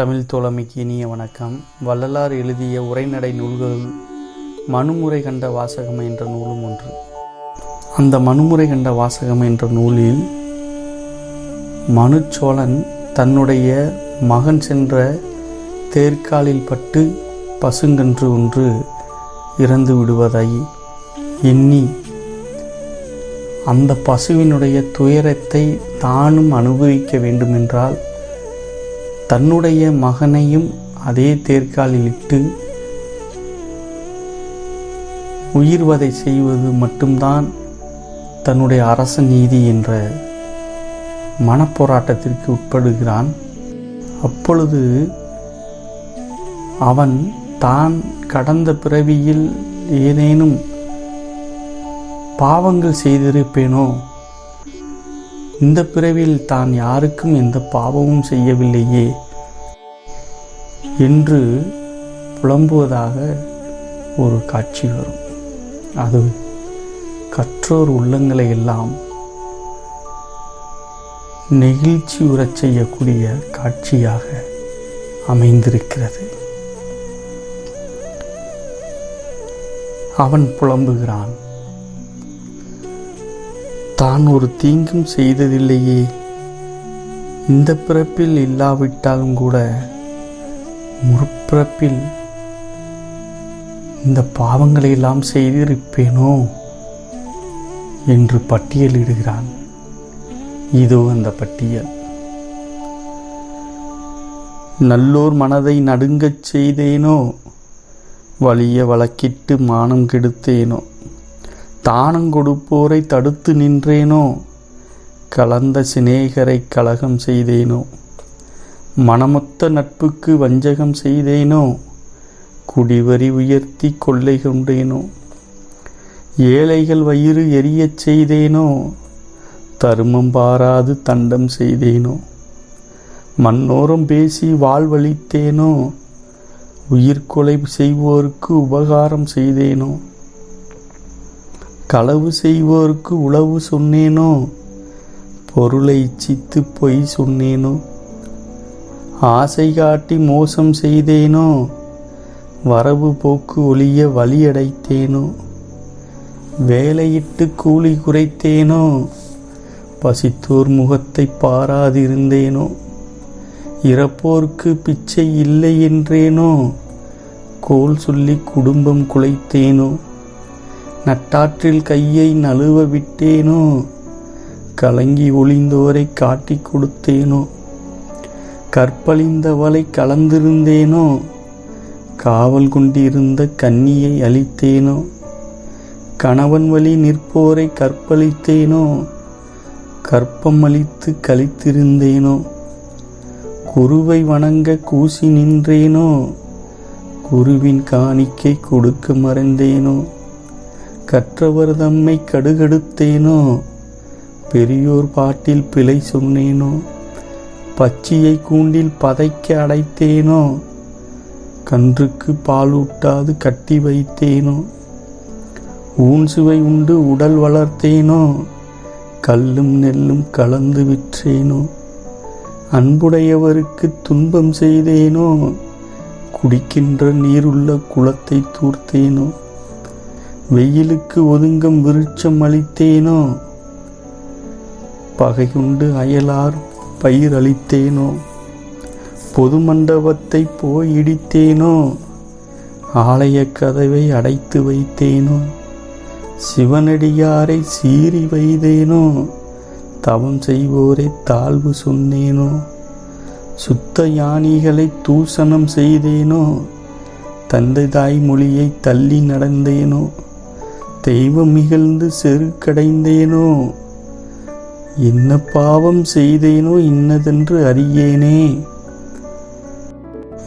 தமிழ் தோழமைக்கு இனிய வணக்கம். வள்ளலார் எழுதிய உரைநடை நூல்கள் மனுமுறை கண்ட வாசகம் என்ற நூலும் ஒன்று. அந்த மனுமுறை கண்ட வாசகம் என்ற நூலில் மனுச்சோழன் தன்னுடைய மகன் சென்ற தேர்காலில் பட்டு பசுங்கன்று ஒன்று இறந்து விடுவதை எண்ணி அந்த பசுவினுடைய துயரத்தை தானும் அனுபவிக்க வேண்டுமென்றால் தன்னுடைய மகனையும் அதே தேர்காலில் இட்டு உயிர்வதை செய்வது மட்டும்தான் தன்னுடைய அரச நீதி என்ற மனப்போராட்டத்திற்கு உட்படுகிறான். அப்பொழுது அவன் தான் கடந்த பிறவியில் ஏதேனும் பாவங்கள் செய்திருப்பேனோ? இந்த பிறவியில் தான் யாருக்கும் எந்த பாவமும் செய்யவில்லையே என்று புலம்புவதாக ஒரு காட்சி வரும். அது கற்றோர் உள்ளங்களை எல்லாம் நெகிழ்ச்சி உறச் செய்யக்கூடிய காட்சியாக அமைந்திருக்கிறது. அவன் புலம்புகிறான். தான் ஒரு தீங்கும் செய்ததில்லையே. இந்த பிறப்பில் இல்லாவிட்டாலும் கூட முற்பிறப்பில் இந்த பாவங்களை எல்லாம் செய்திருப்பேனோ என்று பட்டியலிடுகிறான் இதோ அந்த பட்டியல். நல்லோர் மனதை நடுங்கச் செய்தேனோ வலிய வழக்கிட்டு மானம் கெடுத்தேனோ. தானங்கொடுப்போரை தடுத்து நின்றேனோ? கலந்த சிநேகரை கலகம் செய்தேனோ? மனமொத்த நட்புக்கு வஞ்சகம் செய்தேனோ? குடிவரி உயர்த்தி கொள்ளை கொண்டேனோ? ஏழைகள் வயிறு எரியச் செய்தேனோ? தருமம் பாராது தண்டம் செய்தேனோ? மண்ணோரம் பேசி வாழ்வழித்தேனோ? உயிர்கொலை செய்வோருக்கு உபகாரம் செய்தேனோ? களவு செய்வோருக்கு உளவு சொன்னேனோ? பொருளை இச்சித்து பொய் சொன்னேனோ? ஆசை காட்டி மோசம் செய்தேனோ? வரவு போக்கு ஒளிய வழியடைத்தேனோ வேலையிட்டு கூலி குறைத்தேனோ? பசித்தோர் முகத்தை பாராதிருந்தேனோ? இறப்போர்க்கு பிச்சை இல்லை என்றேனோ? கோல் சொல்லி குடும்பம் குலைத்தேனோ? நட்டாற்றில் கையை நழுவ விட்டேனோ கலங்கி ஒளிந்தோரை காட்டி கொடுத்தேனோ? கற்பழிந்தவளை கலந்திருந்தேனோ? காவல் கொண்டிருந்த கன்னியை அழித்தேனோ? கணவன் வழி நிற்போரை கற்பழித்தேனோ? கற்பம் அளித்து கழித்திருந்தேனோ? குருவை வணங்க கூசி நின்றேனோ? குருவின் காணிக்கை கொடுக்க மறைந்தேனோ? கற்றவர் தம்மை கடுகடுத்தேனோ? பெரியோர் பாட்டில் பிழை சொன்னேனோ? பச்சியை கூண்டில் பதைக்க அடைத்தேனோ? கன்றுக்கு பாலூட்டாது கட்டி வைத்தேனோ? ஊன் சுவை உண்டு உடல் வளர்த்தேனோ? கல்லும் நெல்லும் கலந்து விற்றேனோ? அன்புடையவருக்கு துன்பம் செய்தேனோ? குடிக்கின்ற நீருள்ள குளத்தை தூர்த்தேனோ? வெயிலுக்கு ஒதுங்கம் விருட்சம் அளித்தேனோ? பகையுண்டு அயலார் பயிர் அளித்தேனோ? பொது மண்டபத்தை போய் இடித்தேனோ? ஆலய கதவை அடைத்து வைத்தேனோ? சிவனடியாரை சீறி வைத்தேனோ? தவம் செய்வோரை தாழ்வு சொன்னேனோ? சுத்த யானிகளை தூசணம் செய்தேனோ? தந்தை தாய் மொழியை தள்ளி நடந்தேனோ? தெய்வம் இகழ்ந்து செருக்கடைந்தேனோ? என்ன பாவம் செய்தேனோ இன்னதென்று அறியேனே?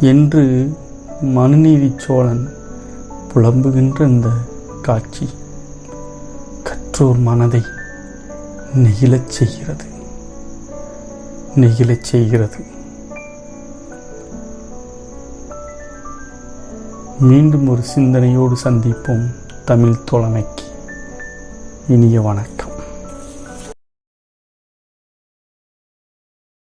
என்று மனுநீதி சோழன் புலம்புகின்ற இந்த காட்சி கற்றோர் மனதை நெகிழச் செய்கிறது. நெகிழச் செய்கிறது. மீண்டும் ஒரு சிந்தனையோடு சந்திப்போம். தமிழ் தோழமைக்கு இனிய வணக்கம்.